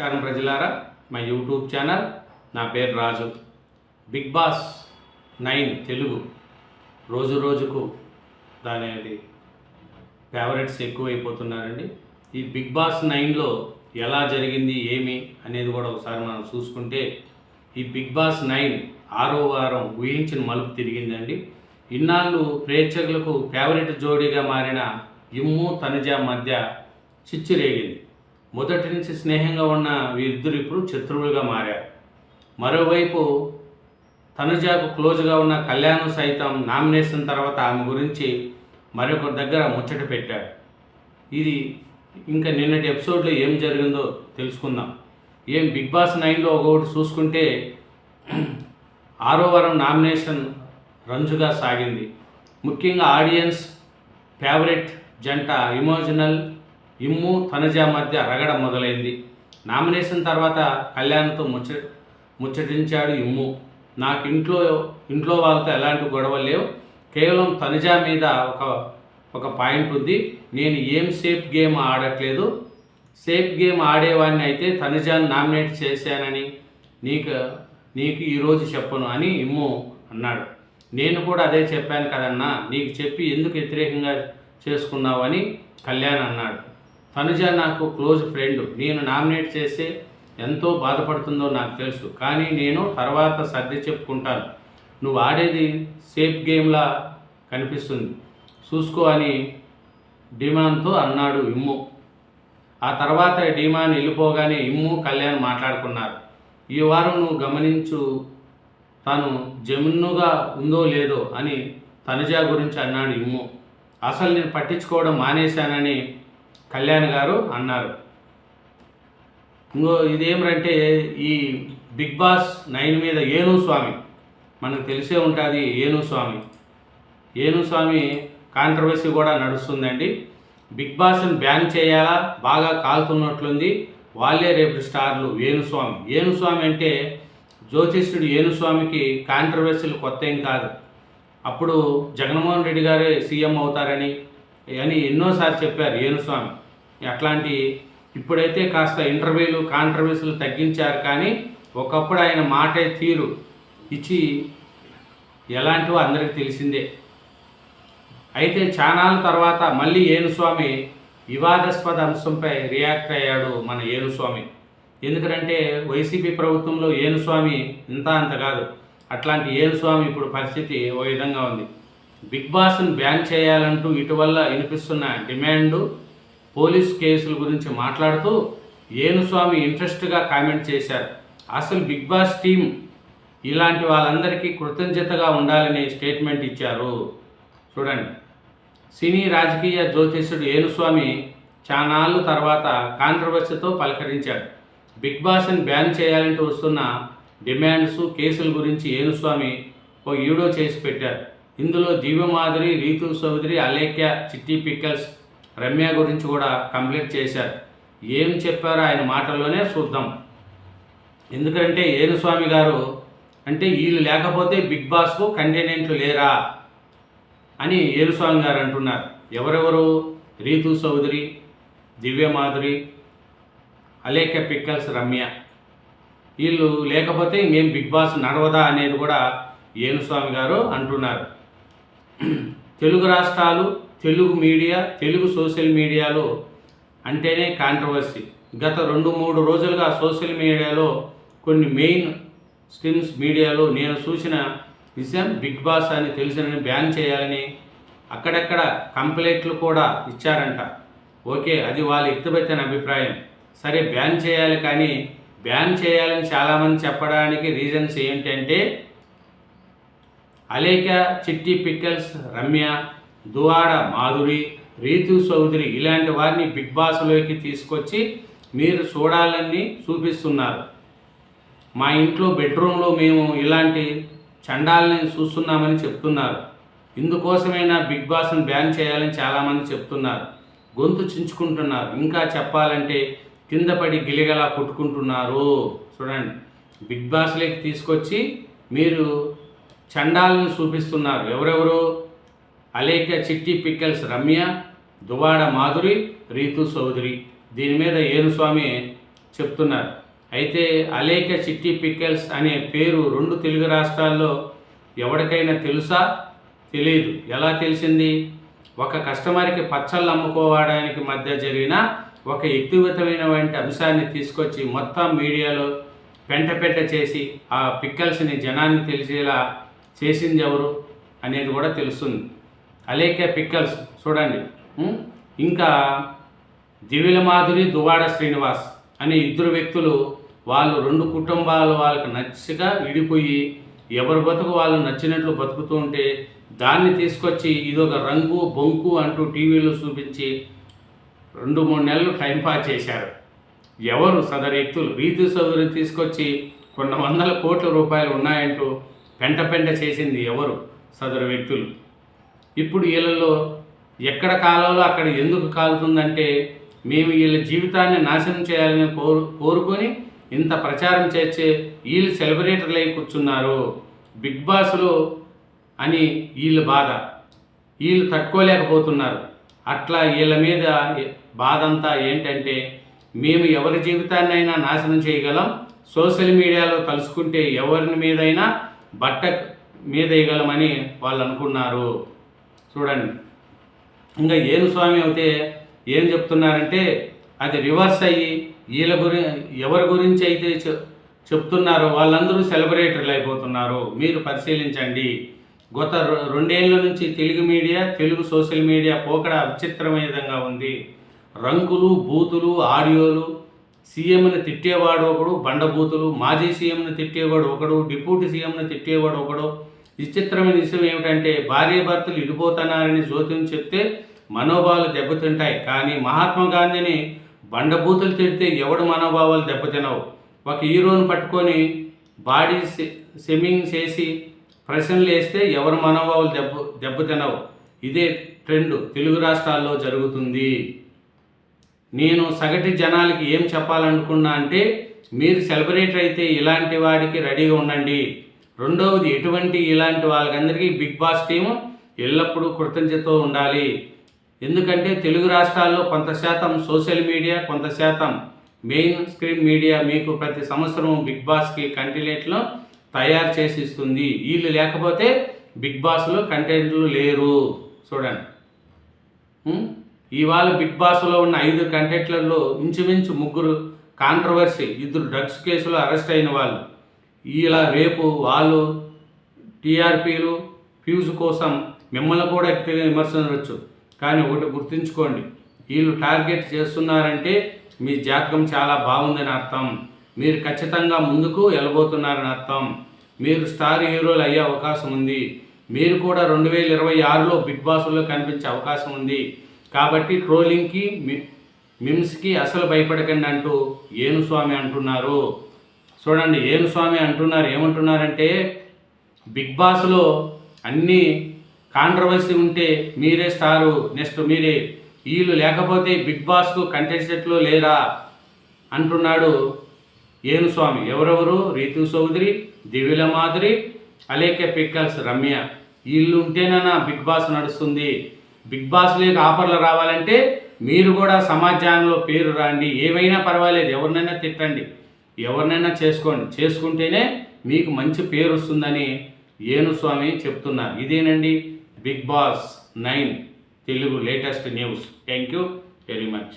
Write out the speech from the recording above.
నమస్కారం ప్రజలారా. మా యూట్యూబ్ ఛానల్ నా పేరు Raju. Bigg Boss nine Telugu రోజు రోజుకు దాని ఫేవరెట్స్ ఎక్కువైపోతున్నారండి. ఈ బిగ్ బాస్ నైన్లో ఎలా జరిగింది ఏమి అనేది కూడా ఒకసారి మనం చూసుకుంటే ఈ బిగ్ బాస్ నైన్ ఆరో వారం ఊహించిన మలుపు తిరిగిందండి. ఇన్నాళ్ళు ప్రేక్షకులకు ఫేవరెట్ జోడీగా మారిన ఇమ్ము తనుజ మధ్య చిచ్చు రేగింది. మొదటి నుంచి స్నేహంగా ఉన్న వీరిద్దరు ఇప్పుడు శత్రువులుగా మారారు. మరోవైపు తనుజాకు క్లోజ్గా ఉన్న కళ్యాణ్ సైతం నామినేషన్ తర్వాత ఆమె గురించి మరొకరి దగ్గర ముచ్చట పెట్టాడు. ఇది ఇంకా నిన్నటి ఎపిసోడ్లో ఏం జరిగిందో తెలుసుకుందాం. ఏం బిగ్ బాస్ నైన్లో ఒకటి చూసుకుంటే ఆరో వారం నామినేషన్ రంజుగా సాగింది. ముఖ్యంగా ఆడియన్స్ ఫేవరెట్ జంట ఇమోషనల్ ఇమ్ము తనుజ మధ్య రగడ మొదలైంది. నామినేషన్ తర్వాత కళ్యాణ్తో ముచ్చ ముచ్చటించాడు ఇమ్ము. నాకు ఇంట్లో ఇంట్లో వాళ్ళతో ఎలాంటి గొడవలు లేవు. కేవలం తనుజ మీద ఒక ఒక పాయింట్ ఉంది. నేను ఏం సేఫ్ గేమ్ ఆడట్లేదు. సేఫ్ గేమ్ ఆడేవాడిని అయితే తనుజాను నామినేట్ చేశానని నీకు నీకు ఈరోజు చెప్పను అని ఇమ్ము అన్నాడు. నేను కూడా అదే చెప్పాను కదన్నా నీకు చెప్పి ఎందుకు వ్యతిరేకంగా చేసుకున్నావు అని కళ్యాణ్ అన్నాడు. తనుజ నాకు క్లోజ్ ఫ్రెండ్. నేను నామినేట్ చేస్తే ఎంతో బాధపడుతుందో నాకు తెలుసు. కానీ నేను తర్వాత సర్ది చెప్పుకుంటాను. నువ్వు ఆడేది సేఫ్ గేమ్లా కనిపిస్తుంది. చూసుకో అని డిమాన్తో అన్నాడు ఇమ్ము. ఆ తర్వాత డిమాన్ వెళ్ళిపోగానే ఇమ్ము కళ్యాణ్ మాట్లాడుకున్నారు. ఈ వారం నువ్వు గమనించు తను జమున్నుగా ఉందో లేదో అని తనుజ గురించి అన్నాడు ఇమ్ము. అసలు నేను పట్టించుకోవడం మానేశానని కళ్యాణ్ గారు అన్నారు. ఇంకో ఇదేమిటంటే ఈ బిగ్ బాస్ నైన్ మీద ఏను స్వామి మనకు తెలిసే ఉంటుంది ఏను స్వామి ఏను స్వామి కాంట్రవర్సీ కూడా నడుస్తుందండి. బిగ్ బాస్ని బ్యాన్ చేయాలా? బాగా కాలుతున్నట్లుంది. వాళ్ళే రేపు స్టార్లు వేణుస్వామి ఏనుస్వామి అంటే జ్యోతిష్యుడు ఏనుస్వామికి కాంట్రవర్సీలు కొత్త ఏం కాదు. అప్పుడు జగన్మోహన్ రెడ్డి గారే సీఎం అవుతారని అని ఎన్నోసార్లు చెప్పారు ఏనుస్వామి అట్లాంటి ఇప్పుడైతే కాస్త ఇంటర్వ్యూలు కాంట్రవర్సీలు తగ్గించారు కానీ ఒకప్పుడు ఆయన మాటే తీరు ఇచ్చి ఎలాంటివో అందరికీ తెలిసిందే. అయితే చానాల తర్వాత మళ్ళీ ఏనుస్వామి వివాదాస్పద అంశంపై రియాక్ట్ అయ్యాడు మన ఏనుస్వామి ఎందుకంటే వైసీపీ ప్రభుత్వంలో ఏనుస్వామి ఇంత అంత కాదు. అట్లాంటి ఏనుస్వామి ఇప్పుడు పరిస్థితి ఓ విధంగా ఉంది. బిగ్ బాస్ను బ్యాన్ చేయాలంటూ ఇటీవల వినిపిస్తున్న డిమాండ్ పోలీస్ కేసుల గురించి మాట్లాడుతూ ఏనుస్వామి ఇంట్రెస్ట్గా కామెంట్ చేశారు. అసలు బిగ్ బాస్ టీం ఇలాంటి వాళ్ళందరికీ కృతజ్ఞతగా ఉండాలని స్టేట్మెంట్ ఇచ్చారు. చూడండి. సినీ రాజకీయ జ్యోతిష్యుడు ఏనుస్వామి చానాళ్ళు తర్వాత కాంట్రవర్సీతో పలకరించాడు. బిగ్ బాస్ని బ్యాన్ చేయాలంటూ వస్తున్న డిమాండ్స్ కేసుల గురించి ఏనుస్వామి ఓ వీడియో చేసి పెట్టారు. ఇందులో దివ్యమాధురి రీతు చౌదరి అలేఖ్య చిట్టి పిక్కల్స్ రమ్య గురించి కూడా కంప్లీట్ చేశారు. ఏం చెప్పారో ఆయన మాటల్లోనే చూద్దాం. ఎందుకంటే ఏనుస్వామి గారు అంటే వీళ్ళు లేకపోతే బిగ్ బాస్కు కంటెనెంట్లు లేరా అని ఏనుస్వామి గారు అంటున్నారు. ఎవరెవరు? రీతు చౌదరి దివ్యమాధురి అలేఖ్య పిక్కల్స్ రమ్య. వీళ్ళు లేకపోతే ఇంకేం బిగ్ బాస్ నడవదా అనేది కూడా ఏనుస్వామి గారు అంటున్నారు. తెలుగు రాష్ట్రాలు తెలుగు మీడియా తెలుగు సోషల్ మీడియాలో అంటేనే కాంట్రవర్సీ గత రెండు మూడు రోజులుగా సోషల్ మీడియాలో కొన్ని మెయిన్ స్ట్రీమ్స్ మీడియాలో నేను చూసిన విషయం బిగ్ బాస్ అని తెలిసినని బ్యాన్ చేయాలని అక్కడక్కడ కంప్లైంట్లు కూడా ఇచ్చారంట. ఓకే అది వాళ్ళ ఎత్తుపెత్తిన అభిప్రాయం. సరే బ్యాన్ చేయాలి కానీ బ్యాన్ చేయాలని చాలామంది చెప్పడానికి రీజన్స్ ఏంటంటే అలేక చిట్టి పిక్కల్స్ రమ్య దువాడ మాధురి రీతు చౌదరి ఇలాంటి వారిని బిగ్ బాస్లోకి తీసుకొచ్చి మీరు చూడాలని చూపిస్తున్నారు. మా ఇంట్లో బెడ్రూమ్లో మేము ఇలాంటి చండాలని చూస్తున్నామని చెప్తున్నారు. ఇందుకోసమైనా బిగ్ బాస్ను బ్యాన్ చేయాలని చాలామంది చెప్తున్నారు. గొంతు చించుకుంటున్నారు. ఇంకా చెప్పాలంటే కింద పడి గిలిగలా కొట్టుకుంటున్నారు. చూడండి. బిగ్ బాస్లోకి తీసుకొచ్చి మీరు చండాలను చూపిస్తున్నారు. ఎవరెవరు? అలేఖ్య చిట్టి పిక్కల్స్ రమ్య దువాడ మాధురి రీతు చౌదరి దీని మీద ఏనుస్వామి చెప్తున్నారు. అయితే అలేక చిట్టి పిక్కల్స్ అనే పేరు రెండు తెలుగు రాష్ట్రాల్లో ఎవరికైనా తెలుసా? తెలియదు ఎలా తెలిసింది? ఒక కస్టమర్కి పచ్చళ్ళు అమ్ముకోవడానికి మధ్య జరిగిన ఒక వ్యక్తిగతమైనటువంటి అంశాన్ని తీసుకొచ్చి మొత్తం మీడియాలో పెంట పెంట చేసి ఆ పిక్కల్స్ని జనాన్ని తెలిసేలా చేసింది ఎవరు అనేది కూడా తెలుస్తుంది. అలేకే పిక్కల్స్ చూడండి. ఇంకా దివిల మాధురి దువాడ శ్రీనివాస్ అనే ఇద్దరు వ్యక్తులు వాళ్ళు రెండు కుటుంబాలు వాళ్ళకి నచ్చగా విడిపోయి ఎవరి బతుకు వాళ్ళు నచ్చినట్లు బతుకుతూ ఉంటే దాన్ని తీసుకొచ్చి ఇదొక రంగు బొంకు అంటూ టీవీలో చూపించి రెండు మూడు నెలలు టైంపాస్ చేశారు. ఎవరు సదరు వ్యక్తులు? వీధి సౌకర్యం తీసుకొచ్చి కొన్ని వందల కోట్ల రూపాయలు ఉన్నాయంటూ పెంట పెంట చేసింది ఎవరు? సదరు వ్యక్తులు. ఇప్పుడు వీళ్ళలో ఎక్కడ కాలాలో అక్కడ ఎందుకు కాలుతుందంటే మేము వీళ్ళ జీవితాన్ని నాశనం చేయాలని కోరు కోరుకొని ఇంత ప్రచారం చేర్చే వీళ్ళు సెలబ్రేటర్లు అయి కూర్చున్నారు. బిగ్ బాస్లో అని వీళ్ళ బాధ. వీళ్ళు తట్టుకోలేకపోతున్నారు. అట్లా వీళ్ళ మీద బాధ అంతా ఏంటంటే మేము ఎవరి జీవితాన్నైనా నాశనం చేయగలం? సోషల్ మీడియాలో కలుసుకుంటే ఎవరిని మీదైనా బట్ట మీద వేయగలమని వాళ్ళు అనుకున్నారు చూడండి. ఇంకా ఏను స్వామి అయితే ఏం చెప్తున్నారంటే అది రివర్స్ అయ్యి వీళ్ళ గురి ఎవరి గురించి అయితే చెప్తున్నారో వాళ్ళందరూ సెలబ్రేటర్లు అయిపోతున్నారు. మీరు పరిశీలించండి. గత రెండేళ్ళ నుంచి Telugu media Telugu social media పోకడ విచిత్రమైన విధంగా ఉంది. రంగులు బూతులు ఆడియోలు సీఎంని తిట్టేవాడు ఒకడు బండబూతులు మాజీ సీఎంని తిట్టేవాడు ఒకడు డిప్యూటీ సీఎంని తిట్టేవాడు ఒకడు. విచిత్రమైన విషయం ఏమిటంటే భార్య భర్తలు ఇడిపోతున్నారని జోక్యం చెప్తే మనోభావాలు దెబ్బతింటాయి. కానీ మహాత్మా గాంధీని బండబూతులు తిడితే ఎవడు మనోభావాలు దెబ్బతినవు? ఒక హీరోని పట్టుకొని బాడీ సెమింగ్ చేసి ప్రశ్నలు వేస్తే ఎవరు మనోభావాలు దెబ్బ దెబ్బతినవు? ఇదే ట్రెండ్ తెలుగు రాష్ట్రాల్లో జరుగుతుంది. నేను సగటు జనాలకి ఏం చెప్పాలనుకున్నా అంటే మీరు సెలబ్రేటర్ అయితే ఇలాంటి వాడికి రెడీగా ఉండండి. రెండవది ఎటువంటి ఇలాంటి వాళ్ళకందరికీ బిగ్ బాస్ టీము ఎల్లప్పుడూ కృతజ్ఞతతో ఉండాలి. ఎందుకంటే తెలుగు రాష్ట్రాల్లో కొంత శాతం సోషల్ మీడియా కొంత శాతం మెయిన్ స్క్రీన్ మీడియా మీకు ప్రతి సంవత్సరం బిగ్ బాస్కి కంటెంట్లు తయారు చేసి ఇస్తుంది. వీళ్ళు లేకపోతే బిగ్ బాస్లో కంటెంట్లు లేరు. చూడండి. ఇవాళ బిగ్ బాస్లో ఉన్న ఐదు కంటెంట్లలో ఇంచుమించు ముగ్గురు కాంట్రవర్సీ ఇద్దరు డ్రగ్స్ కేసులో అరెస్ట్ అయిన వాళ్ళు. ఇలా రేపు వాళ్ళు టీఆర్పీలు ఫ్యూజ్ కోసం మిమ్మల్ని కూడా ఎక్కువగా విమర్శించవచ్చు. కానీ ఒకటి గుర్తుంచుకోండి వీళ్ళు టార్గెట్ చేస్తున్నారంటే మీ జాతకం చాలా బాగుందని అర్థం. మీరు ఖచ్చితంగా ముందుకు వెళ్ళబోతున్నారని అర్థం. మీరు స్టార్ హీరోలు అయ్యే అవకాశం ఉంది. మీరు కూడా రెండు వేల ఇరవై ఆరులో బిగ్ బాస్లో కనిపించే అవకాశం ఉంది. కాబట్టి ట్రోలింగ్కి మి- మిమ్స్కి అసలు భయపడకండి అంటూ ఏనుస్వామి అంటున్నారు. చూడండి ఏనుస్వామి అంటున్నారు ఏమంటున్నారంటే బిగ్ బాస్లో అన్నీ కాంట్రవర్సీ ఉంటే మీరే స్టారు నెక్స్ట్ మీరే. వీళ్ళు లేకపోతే బిగ్ బాస్కు కంటెస్టెంట్లు లేరా? అంటున్నాడు ఏనుస్వామి. ఎవరెవరు? రీతు చౌదరి దివ్యుల మాధురి అలేఖ్య పిక్కల్స్ రమ్య. వీళ్ళు ఉంటేనన్నా బిగ్ బాస్ నడుస్తుంది. బిగ్ బాస్ లేక ఆఫర్లు రావాలంటే మీరు కూడా సమాజంలో పేరు రాండి. ఏమైనా పర్వాలేదు ఎవరినైనా తిట్టండి. ఎవరినైనా చేసుకోండి. చేసుకుంటేనే మీకు మంచి పేరు వస్తుందని ఏనుస్వామి చెప్తున్నారు. ఇదేనండి Bigg Boss nine Telugu latest news. Thank you very much.